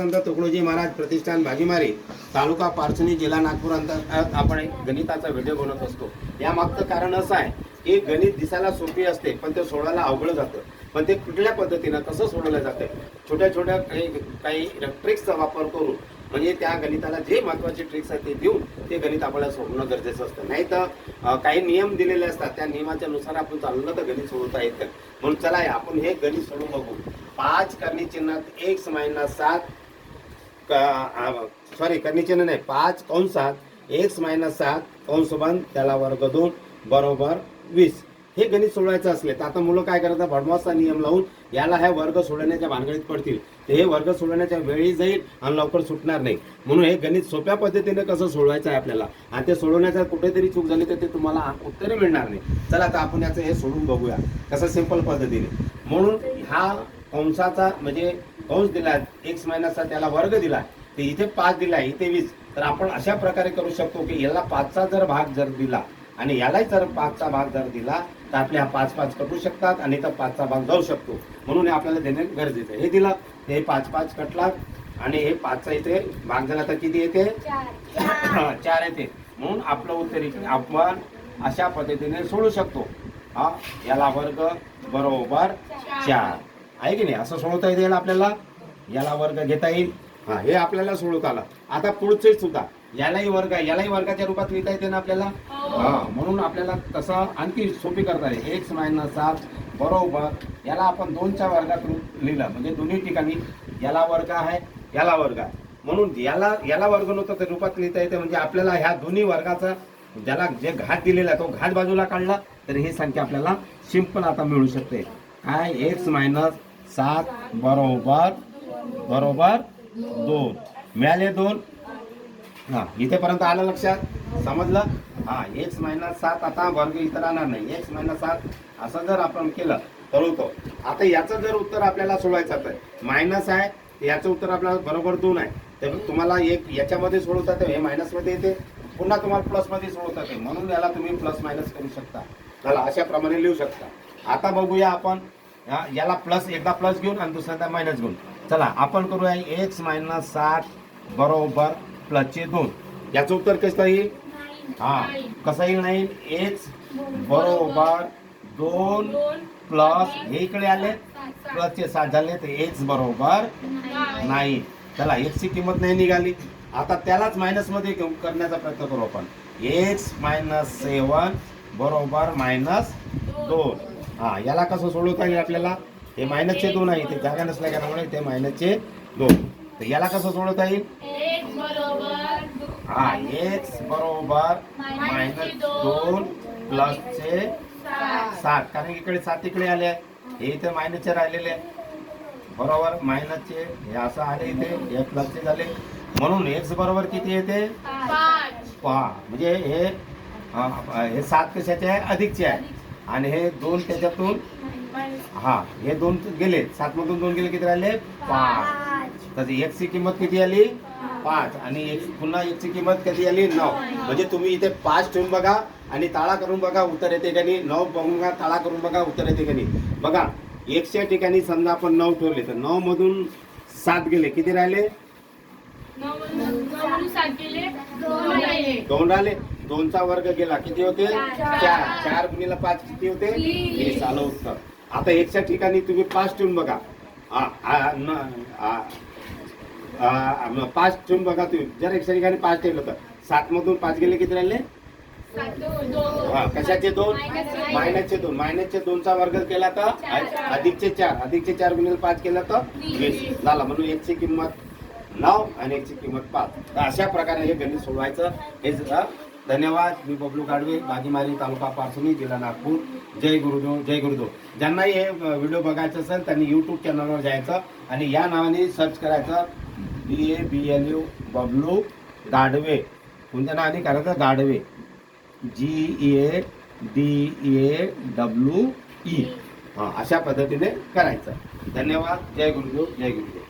संत तुकडोजी महाराज प्रतिष्ठान भाजीमारी तालुका पारसणी जिल्हा नागपूर अंतर्गत आपण एक गणिताचा व्हिडिओ बनवत असतो. यामागचं कारण असं आहे की गणित दिसायला सोपी असते पण ते सोडवायला अवघड जातं. पण ते कुठल्या पद्धतीनं कसं सोडवलं जातं? छोट्या छोट्या काही काही ट्रिक्सचा वापर करून म्हणजे त्या गणिताला जे महत्त्वाचे ट्रिक्स आहेत ते देऊन ते गणित आपल्याला सोडणं गरजेचं असतं. नाही तर काही नियम दिलेले असतात त्या नियमाच्या नुसार आपण चाललं तर गणित सोडवता येतं. म्हणून चला आपण हे गणित सोडून बघू. पाच करणी चिन्हात एक समायना सात सॉरी चिन्ह नाही पाच कंसात एक्स मायनस सात कंस बंद त्याला वर्ग दोन बरोबर वीस. हे गणित सोडवायचं असले तर आता मुलं काय करतात? भडमासचा नियम लावून याला ह्या वर्ग सोडवण्याच्या भानगडीत पडतील. तर हे वर्ग सोडवण्याच्या वेळी जाईल आणि लवकर सुटणार नाही. म्हणून हे गणित सोप्या पद्धतीने कसं सोडवायचं आहे आपल्याला? आणि ते सोडवण्याचा कुठेतरी चूक झाली तर ते तुम्हाला उत्तरे मिळणार नाही. चला आता आपण याचं हे सोडून बघूया. कसं सिंपल पद्धतीने. म्हणून हा कंसाचा म्हणजे कंस दिला एक्स मायनसचा त्याला वर्ग दिला तर इथे पाच दिला इथे वीस. तर आपण अशा प्रकारे करू शकतो की याला पाचचा जर भाग जर दिला आणि यालाही जर पाचचा भाग जर दिला तर आपले हा पाच पाच कटू शकतात आणि तर पाचचा भाग जाऊ शकतो. म्हणून हे आपल्याला देणे गरजेचं आहे. हे दिलं हे पाच पाच कटला आणि हे पाचचा इथे भाग झाला तर किती येते? चार. येते. म्हणून आपलं उत्तर आपण अशा पद्धतीने सोडू शकतो. हा याला वर्ग बरोबर चार. आहे की नाही? असं सोडवता येईल आपल्याला? याला वर्ग घेता येईल? हा हे आपल्याला सोडवता आलं. आता पुढचे सुद्धा. यालाही वर्ग यालाही वर्गाच्या रूपात लिहिता येते ना आपल्याला? हा. म्हणून आपल्याला तसं आणखी सोपी करता येईल. एक्स मायनस सात बरोबर. याला आपण दोनच्या वर्गात रूप लिहिलं. म्हणजे दोन्ही ठिकाणी याला वर्ग आहे याला वर्ग आहे. म्हणून याला याला वर्ग नव्हतं तर रूपात लिहिता येते. म्हणजे आपल्याला ह्या दोन्ही वर्गाचा ज्याला जे घाट दिलेला आहे तो घाट बाजूला काढला तर ही संख्या आपल्याला सिंपल आता मिळू शकते. काय? एक्स मायनस सात बरोबर बरोबर दोन. मिळाले दोन? हा इथेपर्यंत आलं लक्षात? समजलं? हा एक्स मायनस सात आता वर्ग इथं राहणार नाही. एक्स मायनस सात असं जर आपण केलं तर होतो. आता याचं जर उत्तर आपल्याला सोडवायचं तर मायनस आहे याचं उत्तर आपल्याला बरोबर दोन आहे. तर तुम्हाला एक याच्यामध्ये सोडवता येते हे मायनसमध्ये येते. पुन्हा तुम्हाला प्लसमध्ये सोडवता येते. म्हणून याला तुम्ही प्लस मायनस करू शकता. चला अशाप्रमाणे लिहू शकता. आता बघूया आपण हा, याला प्लस एकदा प्लस घेऊन आणि दुसऱ्यांदा मायनस घेऊन. चला आपण करूया एक्स मायनस साठ बरोबर प्लसचे दोन. याचं उत्तर कसं येईल? हा कसं येईल नाही? एक्स बरोबर दोन प्लस हे इकडे आले. प्लसचे सात झाले तर एक्स बरोबर नाही. चला एक्सची किंमत नाही निघाली. आता त्यालाच मायनसमध्ये घेऊन करण्याचा प्रयत्न करू आपण. एक्स मायनस सेवन बरोबर मायनस दोन. हा याला कसं सोडवता येईल आपल्याला? हे मायनसचे दोन आहे ते जागा नसल्या कारणामुळे ते मायनसचे दोन. तर याला कसं सोडवता येईल? हा एक्स बरोबर मायनस दोन प्लसचे सात. कारण इकडे सात इकडे आले. हे इथे मायनसचे राहिलेले आहे. बरोबर मायनसचे. हे असं आले इथे. हे प्लसचे झाले. म्हणून एक्स बरोबर किती येते? पहा म्हणजे हे हे सात कशाचे आहे? अधिकचे आहे. आणि हे दोन त्याच्यातून हा हे दोन गेले. सात मधून दोन गेले किती राहिले? पाच. तर एक्सची किंमत किती आली? पाच. आणि एक पुन्हा एकची किंमत कधी आली? नऊ. म्हणजे तुम्ही इथे पाच ठेवून बघा आणि ताळा करून बघा उत्तर येते का नाही? नऊ बघून बघा ताळा करून बघा उत्तर येते का नाही? बघा एकशे ठिकाणी समजा आपण नऊ ठेवले तर नऊ मधून सात गेले. किती राहिले? दोन राहिले दोनचा वर्ग गेला. किती होते? चार. चार. गुणीला पाच किती होते? हे झालं उत्तर. आता एकच्या ठिकाणी तुम्ही पाच ठेवून बघा. पाच ठेवून बघा तुम्ही. जर एकच्या ठिकाणी पाच ठेवलं तर. सात मधून पाच गेले किती राहिले? हा कशाचे दोन? मायनसचे दोन. मायनसचे दोनचा वर्ग केला तर? अधिकचे चार. अधिकचे चार गुणिले पाच केला तर? वीस. झाला. म्हणून एकची किंमत नऊ आणि एकची किंमत पाच तर अशा प्रकारे हे गणित सोडवायचं. हे जरा धन्यवाद. मी बबलू गाडवे बागीमारी तालुका पारसुनी जिल्हा नागपूर. जय गुरुदेव जय गुरुदेव. ज्यांनाही हे व्हिडिओ बघायचं असेल त्यांनी यूट्यूब चॅनलवर जायचं आणि या नावाने सर्च करायचं. B A B L U Bablu Gadwe. कोणत्या नावाने करायचं? Gadwe. G A D A W E हां अशा पद्धतीने करायचं. धन्यवाद. जय गुरुदेव जय गुरुदेव.